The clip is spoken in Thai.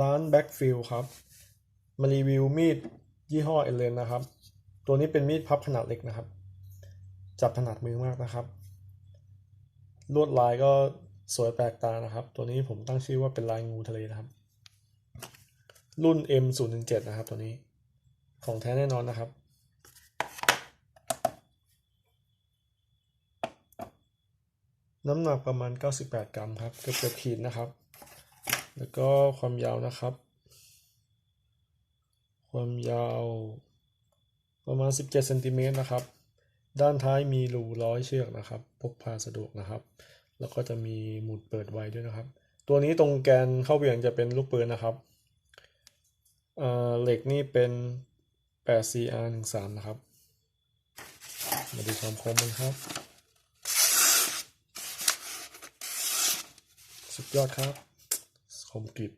ร้าน Backfield ครับ มารีวิวมีดยี่ห้อเอเลนนะครับ ตัวนี้เป็นมีดพับขนาดเล็กนะครับ จับถนัดมือมากนะครับ ลวดลายก็สวยแปลกตานะครับ ตัวนี้ผมตั้งชื่อว่าเป็นลายงูทะเลนะครับ รุ่น M017 นะครับ ตัวนี้ ของแท้แน่นอนนะครับน้ำหนักประมาณ 98 กรัมครับ เกือบเกือบขีดนะครับ แล้วก็ความยาวนะครับ ความยาวประมาณ 17เซนติเมตรนะครับ ด้านท้ายมีรูร้อยเชือกนะครับ พกพาสะดวกนะครับ แล้วก็จะมีหมุดเปิดไว้ด้วยนะครับ ตัวนี้ตรงแกนเข้าเหวี่ยงจะเป็นลูกปืนนะครับเอ่อเหล็กนี่เป็น 8CR13 นะครับ มาดูความคมกันครับ สุดยอดครับ คมกริบ